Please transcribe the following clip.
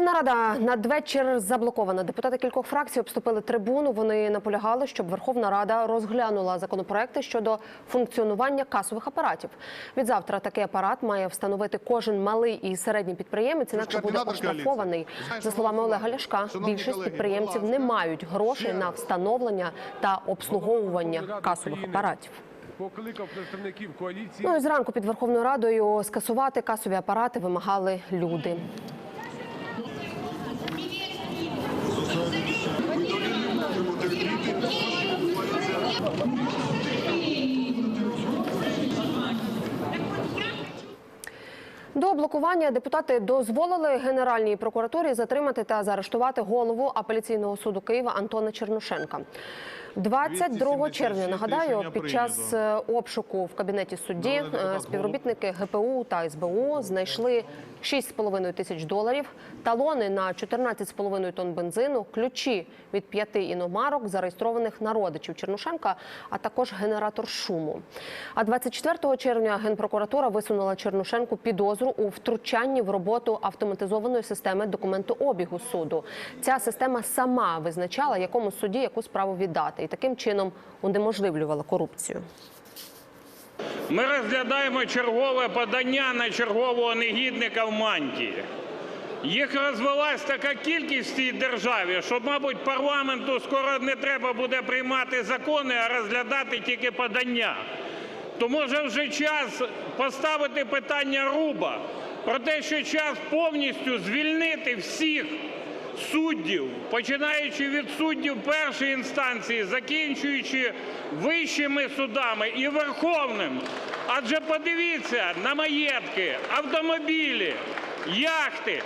Верховна Рада надвечір заблокована. Депутати кількох фракцій обступили трибуну. Вони наполягали, щоб Верховна Рада розглянула законопроекти щодо функціонування касових апаратів. Відзавтра такий апарат має встановити кожен малий і середній підприємець, інакше буде оштрафований. За словами Олега Ляшка, більшість підприємців не мають грошей на встановлення та обслуговування касових апаратів. Покликав представників коаліції. Ну і зранку під Верховною Радою скасувати касові апарати вимагали люди. До блокування депутати дозволили Генеральній прокуратурі затримати та заарештувати голову апеляційного суду Києва Антона Чернушенка. 22 червня нагадаю, під час е, обшуку в кабінеті судді депутат е, співробітники ГПУ та СБУ знайшли 6,5 тисяч доларів, талони на 14,5 тонн бензину, ключі від п'яти іномарок, зареєстрованих на родичів Чернушенка, а також генератор шуму. А 24 червня генпрокуратура висунула Чернушенку підозру у втручанні в роботу автоматизованої системи документообігу суду. Ця система сама визначала, якому судді яку справу віддати, і таким чином унеможливлювала корупцію. Ми розглядаємо чергове подання на чергового негідника в мантії. Їх розвелась така кількість в цій державі, що, мабуть, парламенту скоро не треба буде приймати закони, а розглядати тільки подання. То може вже час поставити питання руба про те, що час повністю звільнити всіх суддів, починаючи від суддів першої інстанції, закінчуючи вищими судами і верховним. Адже подивіться на маєтки, автомобілі, яхти,